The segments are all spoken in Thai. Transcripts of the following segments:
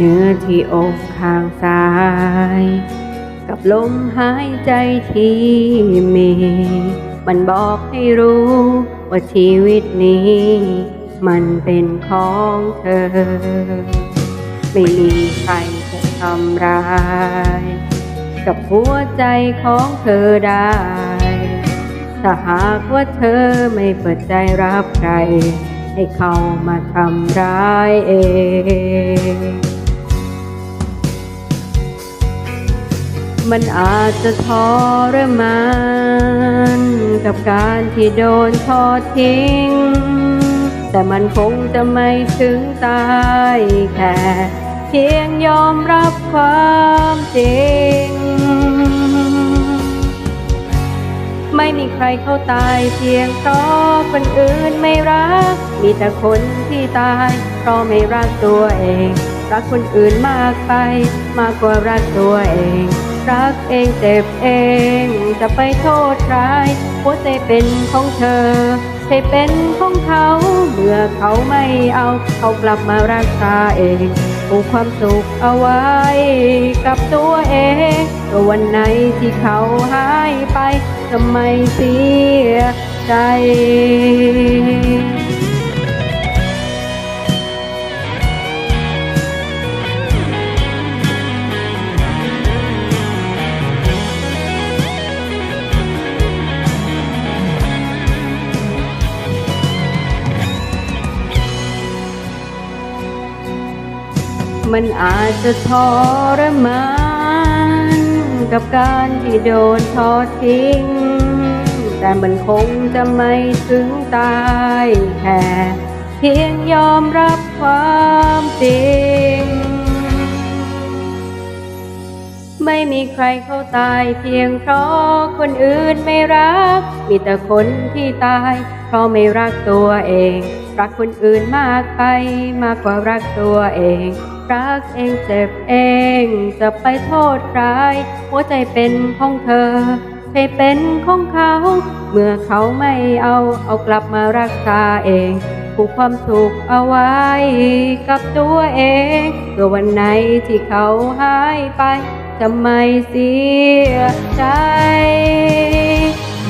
เนื้อที่อกข้างซ้าย กับลมหายใจที่มี มันบอกให้รู้ว่าชีวิตนี้ มันเป็นของเธอ ไม่มีใครจะทำร้าย กับหัวใจของเธอได้ถ้าหากว่าเธอไม่เปิดใจรับใครให้เขามาทำร้ายเอง มันอาจจะทรมาน กับการที่โดนทอดทิ้ง แต่มันคงจะไม่ถึงตายแค่ เพียงยอมรับความจริง ไม่มีใครเขาตายเพียงเพราะคนอื่นไม่รัก มีแต่คนที่ตายเพราะไม่รักตัวเองรักคนอื่นมากไป มากกว่ารักตัวเอง รักเองเจ็บเองจะไปโทษใครหัวใจเป็นของเธอใจเป็นของเขา เมื่อเขาไม่เอา เขากลับมารักษาเองผูกความสุขเอาไว้ กับตัวเองก็วันไหนที่เขาหายไปทำไมเสียใจ มันอาจจะทรมานกับการที่โดนทอดทิ้ง แต่มันคงจะไม่ถึงตายแค่เพียงยอมรับความจริง ไม่มีใครเขาตายเพียงเพราะคนอื่นไม่รัก มีแต่คนที่ตาย เพราะไม่รักตัวเอง รักคนอื่นมากไปมากกว่ารักตัวเอง รักเองเจ็บเองจะไปโทษใครหัวใจเป็นของเธอใจเป็นของเขา เมื่อเขาไม่เอาเอากลับมารักษาเองผูกความสุขเอาไว้กับตัวเองเพื่อวันไหนที่เขาหายไปจะไม่เสียใจ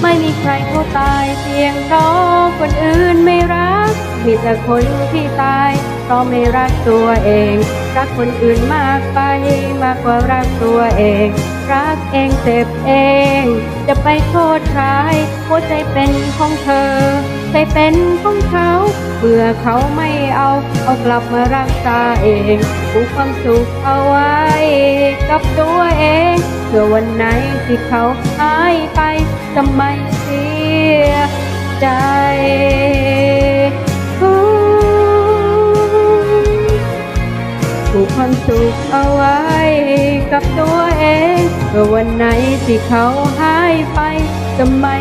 ไม่มีใครเขาตายเพียงเพราะคนอื่นไม่รัก มีแต่คนที่ตาย เพราะไม่รักตัวเอง รักคนอื่นมากไปมากกว่ารักตัวเอง รักเองเจ็บเอง จะไปโทษใครหัวใจเป็นของเธอใจเป็นของเขาเมื่อเขาไม่เอาเอากลับมารักษาเองผูกความสุขเอาไว้ กับตัวเองเพื่อวันไหนที่เขาหายไปจะไมเสียใจ ผูกความสุขเอาไว้ กับตัวเองเมื่อวันไหนที่เขาหายไปจะไม่